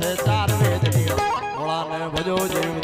છે ચાર વેદની. ભોળાને ભજો જીવ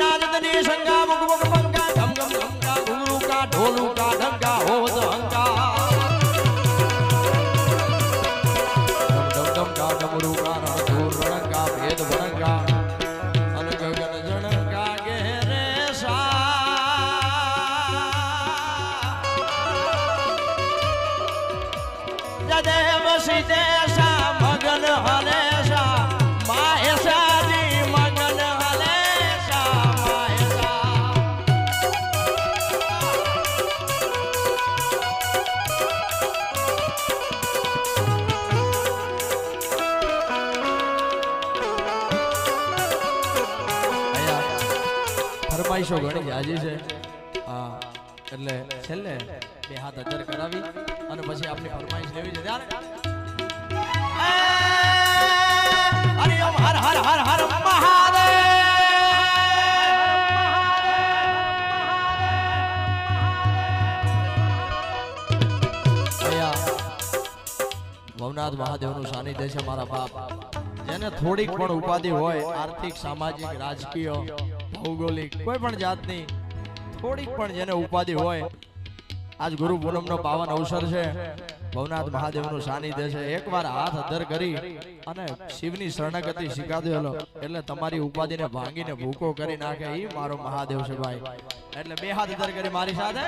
नारद ने संगा मुख मुख पंगा गम गम गम का घुंगरू का ढोलू का ढंगा हो तो हंगा ફરમાઈશો ઘણી છે. એટલે છેલ્લે બે હાથ અજર કરાવી અને પછી આપણી ફરમાઈશ લેવી છે. ત્યારે ભવનાથ મહાદેવનું સાનિધ્ય છે મારા બાપ. જેને થોડીક પણ ઉપાધિ હોય, આર્થિક, સામાજિક, રાજકીય, ભૌગોલિક, કોઈ પણ જાતની થોડીક પણ જેને ઉપાધિ હોય, આજ ગુરુ પૂનમનો પાવન અવસર છે. ભવનાથ મહાદેવનું સાનિધ્ય છે. એકવાર હાથ અધર કરી અને શિવની શરણાગતિ શીખાદેલો એટલે તમારી ઉપાધિને ભાંગીને ભૂકો કરી નાખે એ મારો મહાદેવ છે ભાઈ. એટલે બે હાથ ઉધર કરી મારી સાથે.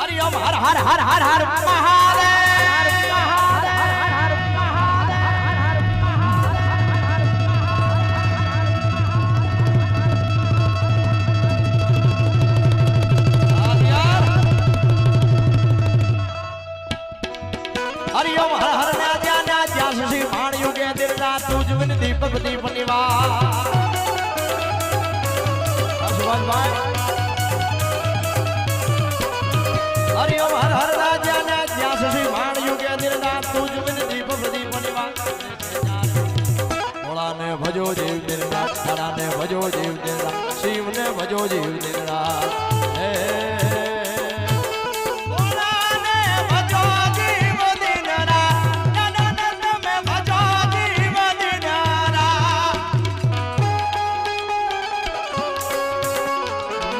હરિ ઓમ, હર હર હર હર હર, મહાદેવ. હર્ષવર્ધનભાઈ. હરિઓમ હર હર દીપ નિવાસ ભોળાને ભજો જીવ નિર્ણા ભજો જીવ નિર્નાથ શિવને ભજો જીવ નિર્ણા હે.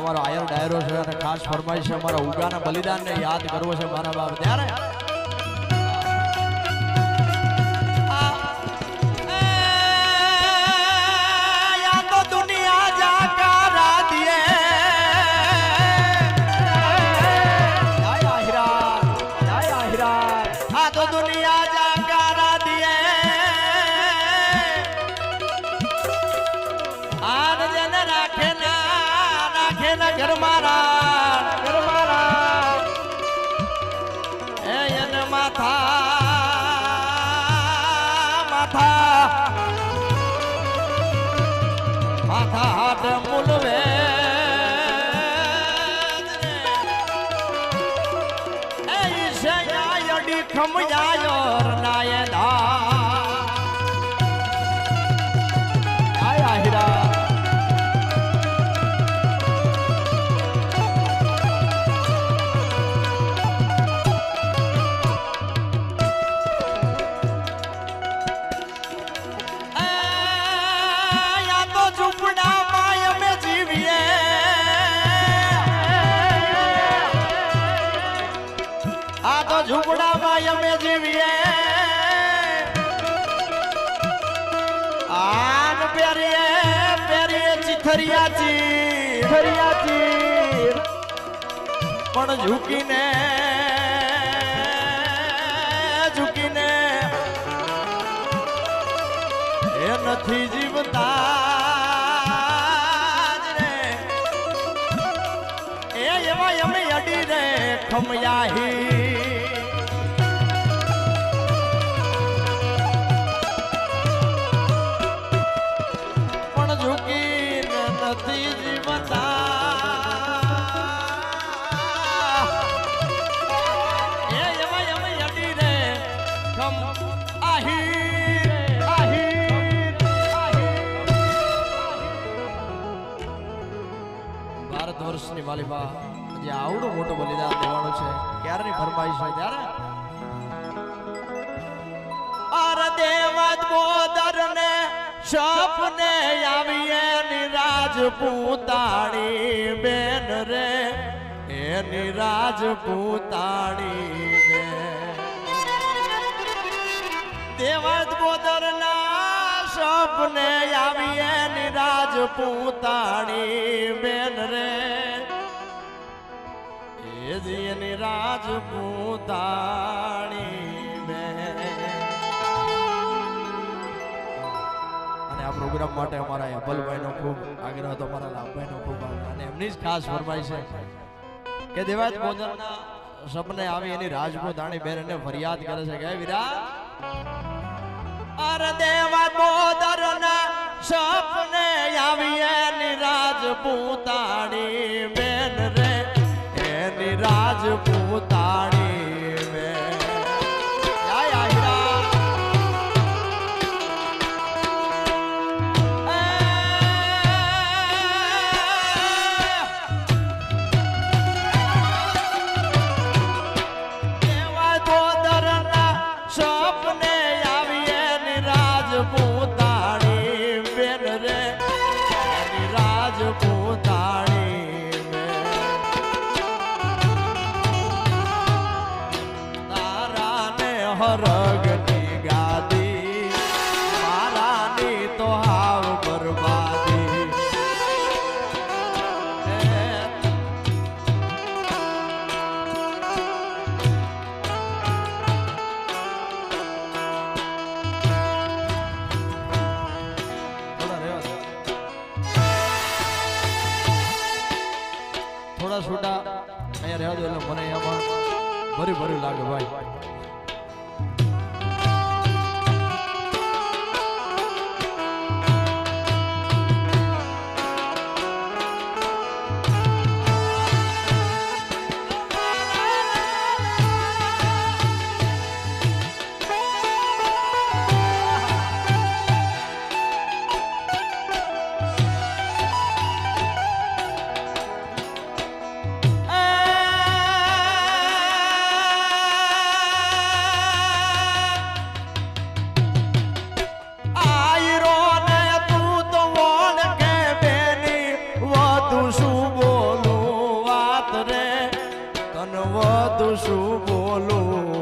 અમારો આયર ડાયરો છે અને ખાસ ફરમાઈશ છે, અમારા ઉગાના બલિદાનને યાદ કરવો છે મારા બાપ. ત્યારે રાખે ના ઘર મારા ચીથરિયા ચીથરિયા પણ ઝૂકીને ઝૂકીને એ નથી જીવતા એ એવા એમણે અડી રે ખમયાહી. માલિકા જે આવડું મોટું બલિદાન દેવાનું છે, ક્યારની ફરમાઈશ છે ત્યારે? દેવત બોદર ને સપને આવીએ નિરાજ પૂતાણી બેન રે એ નિરાજ પૂતાણી દેવત બોદર ના સપને આવીએ નિરાજ પૂતાણી બેન રે રાજપૂતાણી અને આ પ્રોગ્રામ માટે અમારા અભલભાઈનો ખૂબ આગ્રહ હતો, અમારા લાભભાઈનો ખૂબ આગ્રહ. અને એમની જ ખાસ ફરમાઈ છે કે દેવાજ ભોજનના સપને આવી એની રાજપૂતાણી બેન એને ફરિયાદ કરે છે કે વિરા, અર દેવા બોદર ના સપને આવી એની રાજપૂતાણી મોટા અહીંયા રહેવા દો એટલે મને એમાં ભરી ભરી લાગે ભાઈ. વધુ શું બોલું?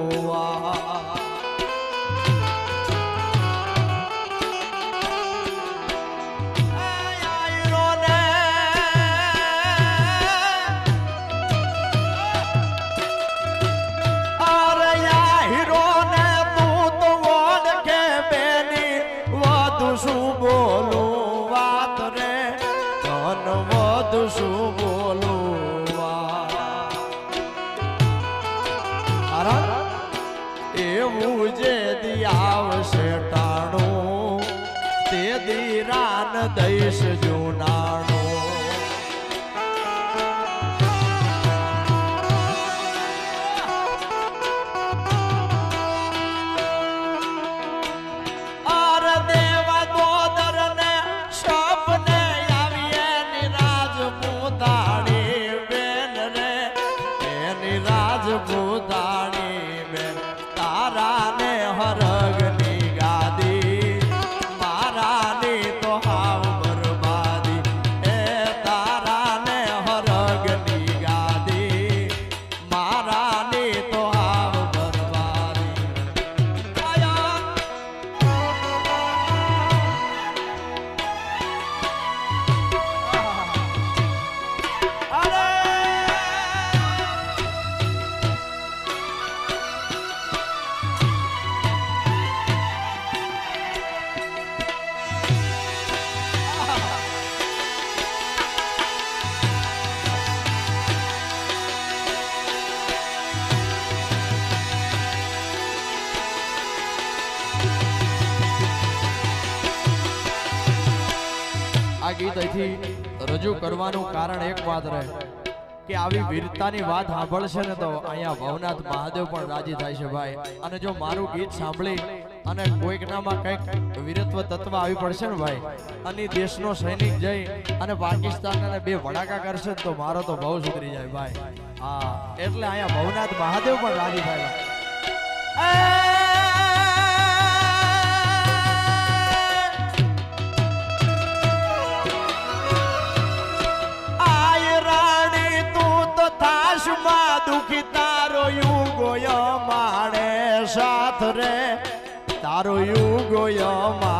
Sử આ ગીત અહીંથી રજૂ કરવાનું કારણ એક વાત રહે, કે આવી વીરતાની વાત સાંભળશે ને તો અહીંયા ભવનાથ મહાદેવ પણ રાજી થાય છે ભાઈ. અને જો મારું ગીત સાંભળી અને કોઈકનામાં કંઈક વીરત્વ તત્વ આવી પડશે ને ભાઈ, અને દેશનો સૈનિક જઈ અને પાકિસ્તાનને બે વડાકા કરશે તો મારો તો બહુ સુધરી જાય ભાઈ. હા, એટલે અહીંયા ભવનાથ મહાદેવ પણ રાજી થાય તારો યુગો માણે સા